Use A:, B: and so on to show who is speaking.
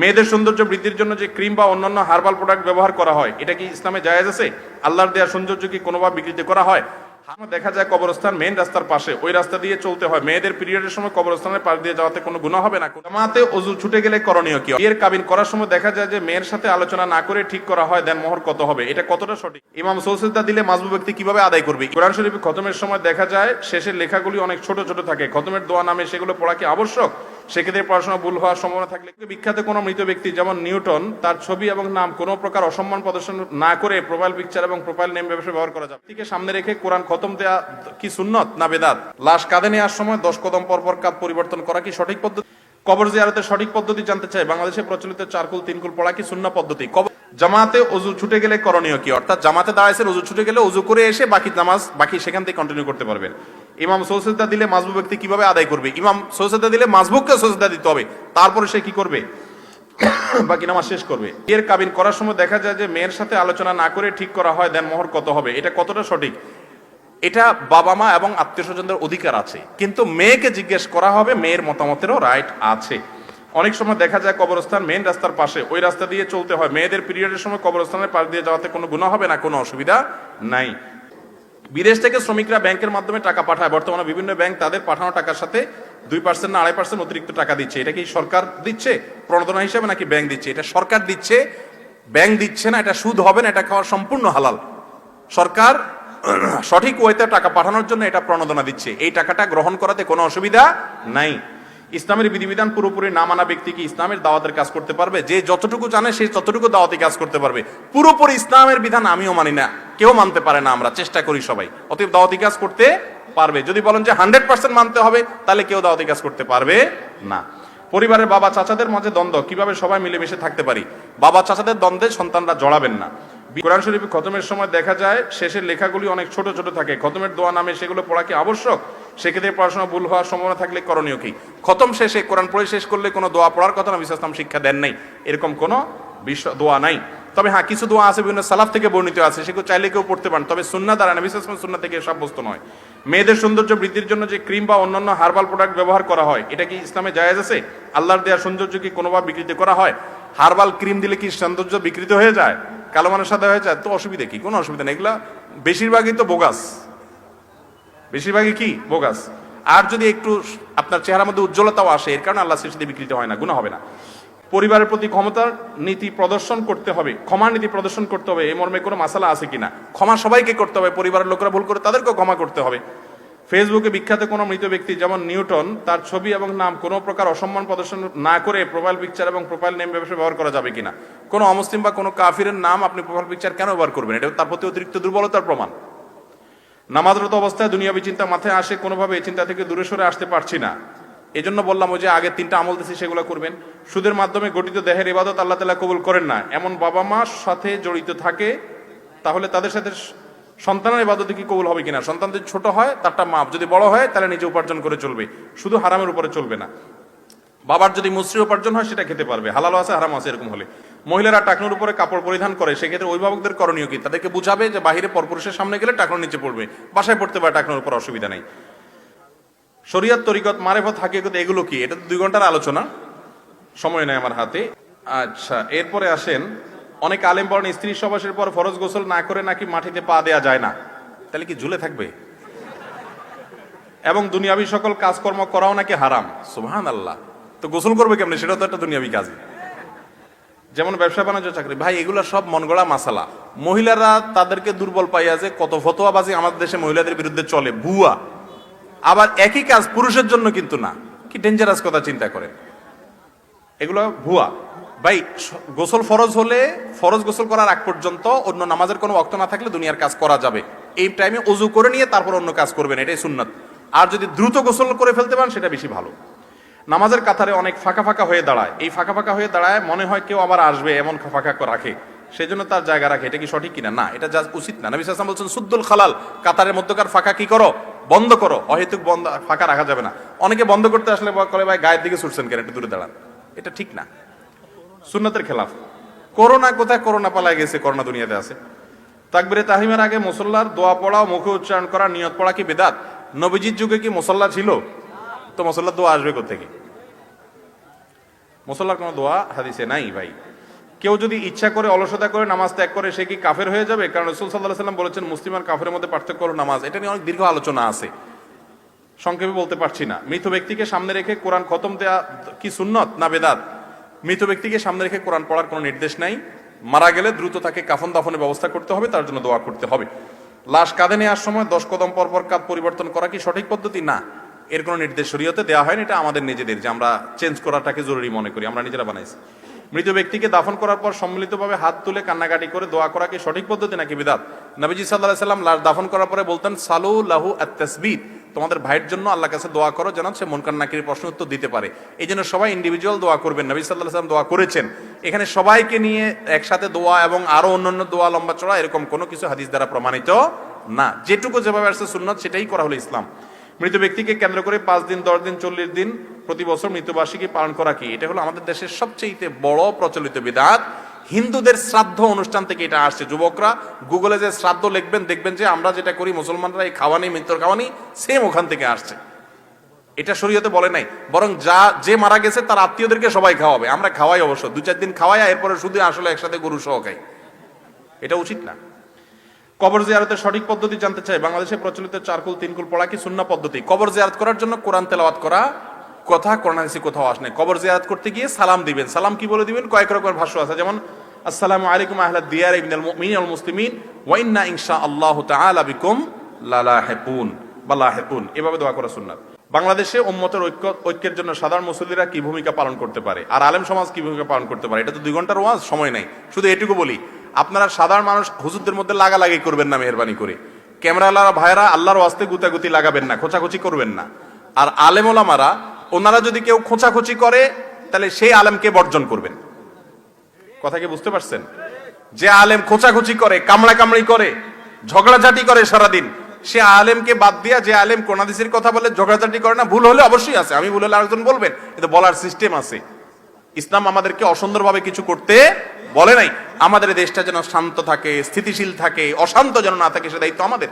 A: মেয়েদের সৌন্দর্য বৃদ্ধির জন্য যে ক্রিম বা অন্যান্য হার্বাল প্রোডাক্ট ব্যবহার করা হয়, এটা কি ইসলামে জায়েজ আছে? আল্লাহর দেওয়া সৌন্দর্য কি কোনোভাবে বিকৃতি করা হয়? দেখা যায় কবরস্থান মেন রাস্তার পাশে, ওই রাস্তা দিয়ে চলতে হয়। মেয়েদের পিরিয়ডের সময় কবরস্থানের পাশ দিয়ে যাওয়াতে কোনো গুণা হবে না। জামাতে অজু ছুটে গেলে করণীয় কি? বিয়ের কাবিন করার সময় দেখা যায় যে মেয়ের সাথে আলোচনা না করে ঠিক করা হয় দেন মোহর কত হবে? এটা কতটা সঠিক? ইমাম সৌসিদা দিলে মাজবু ব্যক্তি কীভাবে আদায় করবে? কোরআন শরীফ খতমের সময় দেখা যায়, শেষের লেখাগুলি অনেক ছোট ছোট থাকে। খতমের দোয়া নামে সেগুলো পড়া কি আবশ্যক? সেক্ষেত্রে পড়াশোনা ভুল হওয়ার সম্ভাবনা থাকলে বিখ্যাত কোনো মৃত ব্যক্তি যেমন নিউটন, তার ছবি এবং নাম কোনো প্রকার অসম্মান প্রদর্শন না করে প্রোফাইল পিকচার এবং প্রোফাইল নেম ব্যবসা ব্যবহার করা যাবে। এটিকে সামনে রেখে কোরআন খতম দেয়া কি সুন্নত না বেদাত? লাশ কাঁধে নেওয়ার সময় দশ কদম পর পর কাঁধ পরিবর্তন করা কি সঠিক পদ্ধতি? কবর জিয়ারতের সঠিক পদ্ধতি জানতে চাই। বাংলাদেশে প্রচলিত চারকুল তিনকুল পড়া কি শূন্য পদ্ধতি? কবর জামাতে অজু ছুটে গেলে করণীয় কি? অর্থাৎ জামাতে দাঁড়াইছেন, অজু ছুটে গেলে অজু করে এসে বাকি নামাজ বাকি সেখান থেকে কন্টিনিউ করতে পারবেন। ইমাম সৌসেদা দিলে মাজবু ব্যক্তি কীভাবে আদায় করবে? ইমাম সৌসেদা দিলে মাজবুককে সৌসেদা দিতে হবে। তারপরে সে কি করবে? বাকি নামাজ শেষ করবে। এর কাবিন করার সময় দেখা যায় যে মেয়ের সাথে আলোচনা না করে ঠিক করা হয়, দেন মোহর কত হবে? এটা কতটা সঠিক? এটা বাবা মা এবং আত্মীয় স্বজনদের অধিকার আছে। কিন্তু মেয়েকে জিজ্ঞেস করা হবে, মেয়ের মতামতেরও রাইট আছে। অনেক সময় দেখা যায় কবরস্থান মেন রাস্তার পাশে, ওই রাস্তা দিয়ে চলতে হয়। মেয়েদের পিরিয়ডের সময় কবরস্থানের পাশ দিয়ে যাওয়াতে কোনো গুণা হবে না, কোনো অসুবিধা নাই। বিদেশ থেকে শ্রমিকরা ব্যাংকের মাধ্যমে টাকা পাঠায়। বর্তমানে বিভিন্ন ব্যাংক তাদের পাঠানো টাকার সাথে দুই পার্সেন্ট না আড়াই পার্সেন্ট অতিরিক্ত টাকা দিচ্ছে। এটা কি সরকার দিচ্ছে প্রণোদনা হিসেবে নাকি ব্যাংক দিচ্ছে? এটা সরকার দিচ্ছে, ব্যাংক দিচ্ছে না, এটা সুদ হবে না, এটা খাওয়া সম্পূর্ণ হালাল। সরকার সঠিক ওয়েতে টাকা পাঠানোর জন্য এটা প্রণোদনা দিচ্ছে। এই টাকাটা গ্রহণ করাতে কোনো অসুবিধা নাই। ইসলামের বিধিবিধান পুরোপুরি না মানা ব্যক্তি কি ইসলামের দাওয়াতের কাজ করতে পারবে? যে যতটুকু জানে, সে ততটুকু দাওয়াতি কাজ করতে পারবে। পুরোপুরি ইসলামের বিধান আমিও মানি না। কেউ মানতে পারে না আমরা, চেষ্টা করি সবাই। অতএব দাওয়াতি কাজ করতে পারবে। যদি বলেন যে হান্ড্রেড পার্সেন্ট মানতে হবে, তাহলে কেউ দাওয়াতি কাজ করতে পারবে না। পরিবারের বাবা চাচাদের মাঝে দ্বন্দ্ব। কীভাবে সবাই মিলেমিশে থাকতে পারি? বাবা চাচাদের দ্বন্দ্বে সন্তানরা জড়াবেন না। কোরআন শরীফ খতমের সময় দেখা যায়, শেষের লেখাগুলি অনেক ছোট ছোট থাকে। খতমের দোয়া নামে সেগুলো পড়া কি আবশ্যক? সেক্ষেত্রে পড়াশোনা ভুল হওয়ার সম্ভাবনা থাকলে করণীয় কি? খতম শেষে, কোরআন পড়ে শেষ করলে কোনো দোয়া পড়ার কথা না বিশ্বাসলাম শিক্ষা দেন নাই। এরকম কোনো বিশ্ব দোয়া নাই। তবে হ্যাঁ কিছু দোয়া আছে, বিভিন্ন সালাফ থেকে বর্ণিত আছে, সেগুলো চাইলে কেউ পড়তে পারেন। তবে সুন্না দ্বারা না বিশ্বাস সুন্না থেকে সাব্যস্ত নয়। মেয়েদের সৌন্দর্য বৃদ্ধির জন্য যে ক্রিম বা অন্যান্য হার্বাল প্রোডাক্ট ব্যবহার করা হয়, এটা কি ইসলামে জায়েজ আছে? আল্লাহর দেওয়া সৌন্দর্য কি কোনোভাবে বিকৃত করা হয়? হার্বাল ক্রিম দিলে কি সৌন্দর্য বিকৃত হয়ে যায়? কালো মানুষ সাদা হয়ে যায়? তো অসুবিধা কি? কোনো অসুবিধা নেই। এগুলা বেশিরভাগই তো বোগাস। বেশিরভাগই কি? বোগাস। আর যদি একটু আপনার চেহারার মধ্যে উজ্জ্বলতাও আসে, এর কারণে আল্লাহ সৃষ্টিতে বিকৃত হয় না গুণ হবে না। পরিবারের প্রতি ক্ষমতার নীতি প্রদর্শন করতে হবে, ক্ষমার নীতি প্রদর্শন করতে হবে এই মর্মে কোনো মাসালা আছে কিনা? ক্ষমা সবাইকে করতে হবে, পরিবারের লোকরা ভুল করে তাদেরকেও ক্ষমা করতে হবে। ফেসবুকে বিখ্যাত কোনো মৃত ব্যক্তি যেমন নিউটন, তার ছবি এবং নাম কোনো প্রকার অসম্মান প্রদর্শন না করে প্রোফাইল পিকচার এবং প্রোফাইল নেম ব্যবসা ব্যবহার করা যাবে কিনা? কোনো অমুসলিম বা কোনো কাফিরের নাম আপনি প্রোফাইল পিকচার কেন ব্যবহার করবেন? এটা তার প্রতি অতিরিক্ত দুর্বলতার প্রমাণ। নামাজরত অবস্থায় দুনিয়াবি চিন্তা মাথায় আসে, কোনোভাবে এই চিন্তা থেকে দূরে সরে আসতে পারছি না। এই জন্য বললাম যে আগে তিনটা আমল দিছি, সেগুলো করবেন। সুদের মাধ্যমে গঠিত দেহের ইবাদত আল্লাহ তালা কবুল করেন না। এমন বাবা মার সাথে জড়িত থাকে, তাহলে তাদের সাথে সন্তানের ইবাদত কি কবুল হবে কিনা? সন্তান যদি ছোট হয়, তারটা মাপ যদি বড় হয়, তাহলে নিজে উপার্জন করে চলবে। শুধু হারামের উপরে চলবে না। বাবার যদি মুসরি উপার্জন হয়, সেটা খেতে পারবে। হালাল আছে, হারাম আছে, এরকম হলে। মহিলারা টাকনুর উপরে কাপড় পরিধান করে, সেক্ষেত্রে অভিভাবকদের করণীয় কি? তাদেরকে বুঝাবে যে বাহিরে পরপুরুষের সামনে গেলে টাকনুর নিচে পড়বে। বাসায় পড়তে পারে টাকনুর উপর অসুবিধা নেই। শরিয়ত তরিকত মারেফত হাকিকত, এগুলো কি? এটা তো দুই ঘণ্টার আলোচনা। সময় নেই আমার হাতে। আচ্ছা এরপরে আসেন, অনেক আলেম বলেন, স্ত্রী সবাসের পর ফরজ গোসল না করে নাকি মাটিতে পা দেয়া যায় না? তাহলে কি ঝুলে থাকবে? এবং দুনিয়াবি সকল কাজকর্ম করাও নাকি হারাম? সুহান আল্লাহ তো গোসল করবে কেমনি? সেটা তো একটা দুনিয়াবি কাজ যেমন ব্যবসা, বাণিজ্য, চাকরি। ভাই, এগুলো সব মন গড়া মাসালা। মহিলারা তাদেরকে দুর্বল পাইয়া যে কত ফতোয়াবাজি আমাদের দেশে মহিলাদের বিরুদ্ধে চলে। ভুয়া। আবার একই কাজ পুরুষের জন্য কিন্তু না। কি ডেঞ্জারাস কথা চিন্তা করেন। এগুলো ভুয়া। ভাই গোসল ফরজ হলে ফরজ গোসল করার আগ পর্যন্ত অন্য নামাজের কোনো অক্ত না থাকলে দুনিয়ার কাজ করা যাবে। এই টাইমে অজু করে নিয়ে তারপর অন্য কাজ করবেন। এটাই সুন্নাত। আর যদি দ্রুত গোসল করে ফেলতে পারেন, সেটা বেশি ভালো। নামাজের কাতারে অনেক ফাঁকা ফাঁকা হয়ে দাঁড়ায়। এই ফাঁকা ফাঁকা হয়ে দাঁড়ায় মনে হয় কেউ আবার আসবে, এমন ফাঁকা রাখে। সেই জন্য তার জায়গা রাখে। এটা কি সঠিক কিনা? না, এটা যা উচিত না। নবী আলাইহি বলছেন, সুদ্দুল খালাল, কাতারের মধ্যকার ফাঁকা কি করো? বন্ধ করো। অহেতুক বন্ধ, ফাঁকা রাখা যাবে না। অনেকে বন্ধ করতে আসলে করে ভাই, গায়ের দিকে ছুটছেন কেন? একটু দূরে দাঁড়ান। এটা ঠিক না। সুন্নতের খেলাফ। করোনা কোথায়? করোনা পালায় গেছে, করোনা দুনিয়াতে আছে। তাকবিরে তাহিমের আগে মুসল্লার দোয়া পড়া মুখে উচ্চারণ করা, নিয়ত পড়া কি বেদাত? নবীজির যুগে কি মুসল্লা ছিল? তো মুসল্লার দোয়া আসবে কোথেকে মুসল্লার কোনো দোয়া হাদিসে নাই ভাই। কেউ যদি ইচ্ছা করে অলসতা করে নামাজ ত্যাগ করে, সে কি কাফের হয়ে যাবে? কারণ রসুল সাল্লাহ সাল্লাম বলেছেন, মুসলিম আর কাফের মধ্যে পার্থক্য হলো নামাজ। এটা নিয়ে অনেক দীর্ঘ আলোচনা আছে। সংক্ষেপে বলতে পারছি না। মৃত ব্যক্তিকে সামনে রেখে কোরআন খতম দেয়া কি সুন্নত না বেদাত? মৃত ব্যক্তিকে সামনে রেখে কোরআন পড়ার কোনো নির্দেশ নাই। মারা গেলে দ্রুত তাকে কাফন দাফনের ব্যবস্থা করতে হবে, তার জন্য দোয়া করতে হবে। লাশ কাঁধে নেওয়ার সময় দশ কদম পর পর কাঁধ পরিবর্তন করা কি সঠিক পদ্ধতি? না। এর কোনো নির্দেশ শরীয়তে দেওয়া হয়নি, এটা আমাদের নিজেদের যে আমরা চেঞ্জ করাটাকে জরুরি মনে করি, আমরা নিজেরা বানাইছি। মৃত ব্যক্তিকে দাফন করার পর সম্মিলিতভাবে হাত তুলে কান্নাকাটি করে দোয়া করা কি সঠিক পদ্ধতি নাকি বিদাত? নবীজি সাল্লাহ সাল্লাম দাফন করার পরে বলতেন, সালু লাহু আত্তাসবিদ তোমাদের ভাইয়ের জন্য আল্লাহ কাছে দোয়া করো যেন সে মন কান্নাকির প্রশ্ন উত্তর দিতে পারে। এই জন্য সবাই ইন্ডিভিজুয়াল দোয়া করবেন, নবী সাল্লাহ সাল্লাম দোয়া করেছেন। এখানে সবাইকে নিয়ে একসাথে দোয়া এবং আরও অন্যান্য দোয়া, লম্বা চড়া, এরকম কোনো কিছু হাদিস দ্বারা প্রমাণিত না। যেটুকু যেভাবে আসছে সুন্নত, সেটাই করা হলো ইসলাম। মৃত ব্যক্তিকে কেন্দ্র করে পাঁচ দিন, দশ দিন, চল্লিশ দিন প্রতি বছর মৃত্যুবার্ষিকী পালন করা কি? এটা হলো আমাদের দেশের সবচেয়ে বড় প্রচলিত বিধাত হিন্দুদের শ্রাদ্ধ অনুষ্ঠান থেকে এটা আসছে। যুবকরা গুগলে যে শ্রাদ্ধ লিখবেন, দেখবেন যে আমরা যেটা করি, মুসলমানরা এই খাওয়ানি, মৃত্যুর খাওয়ানি সেম ওখান থেকে আসছে। এটা শরীয়তে বলে নাই। বরং যা, যে মারা গেছে তার আত্মীয়দেরকে সবাই খাওয়াবে। আমরা খাওয়াই অবশ্য। দু চার দিন খাওয়াই এরপরে শুধু আসলে একসাথে গরু সহ খাই। এটা উচিত না। কবর জিয়ারতের সঠিক পদ্ধতি জানতে চাই। বাংলাদেশে প্রচলিত চারকুল, তিনকুল পড়া কি শূন্য পদ্ধতি? কবর জিয়ারত করার জন্য কোরআন তেলাওয়াত করা কথা, কোরআন হাদিসে কোথাও আসে নাই। কবর জিয়ারত করতে গিয়ে সালাম দিবেন। সালাম কি বলে দিবেন? কয়েক রকমের ভাষ্য আছে। যেমন, আসসালামু আলাইকুম আহলা দিয়ার ইবনাল মুমিনিন ওয়াল মুসলিমিন, ওয়া ইন্না ইনশা আল্লাহু তাআলা বিকুম লালাহিকুন। বা লাহিকুন। এভাবে দোয়া করা সুন্নাত। বাংলাদেশে উম্মতের ঐক্য, ঐক্যের জন্য সাধারণ মুসল্লিরা কি ভূমিকা পালন করতে পারে? আর আলেম সমাজ কি ভূমিকা পালন করতে পারে? এটা তো দুই ঘণ্টার ওয়াজ, সময় নাই। শুধু এটুকু বলি আপনারা সাধারণ মানুষ হুজুরদের মধ্যে লাগালাগি করবেন না, মেহরবানি করে। ক্যামেরালারা ভাইরা আল্লাহর ওয়াস্তে গুতাগুতি লাগাবেন না, খোঁচাখুচি করবেন না। আর আলেম ওলামারা, ওনারা যদি কেউ খোঁচাখুচি করে, তাহলে সেই আলেমকে বর্জন করবেন। কথা কি বুঝতে পারছেন? যে আলেম খোঁচাখুচি করে কামড়া কামড়ি করে, ঝগড়াঝাটি করে সারাদিন, সে আলেমকে বাদ দিয়া যে আলেম কোনাদিসের কথা বলে ঝগড়াঝাটি করে না, ভুল হলে অবশ্যই আছে। আমি ভুল হলে আরেকজন বলবেন, কিন্তু বলার সিস্টেম আছে। ইসলাম আমাদেরকে অসুন্দরভাবে কিছু করতে বলে নাই। আমাদের দেশটা যেন শান্ত থাকে, স্থিতিশীল থাকে, অশান্ত যেন না থাকে, সে দায়িত্ব আমাদের।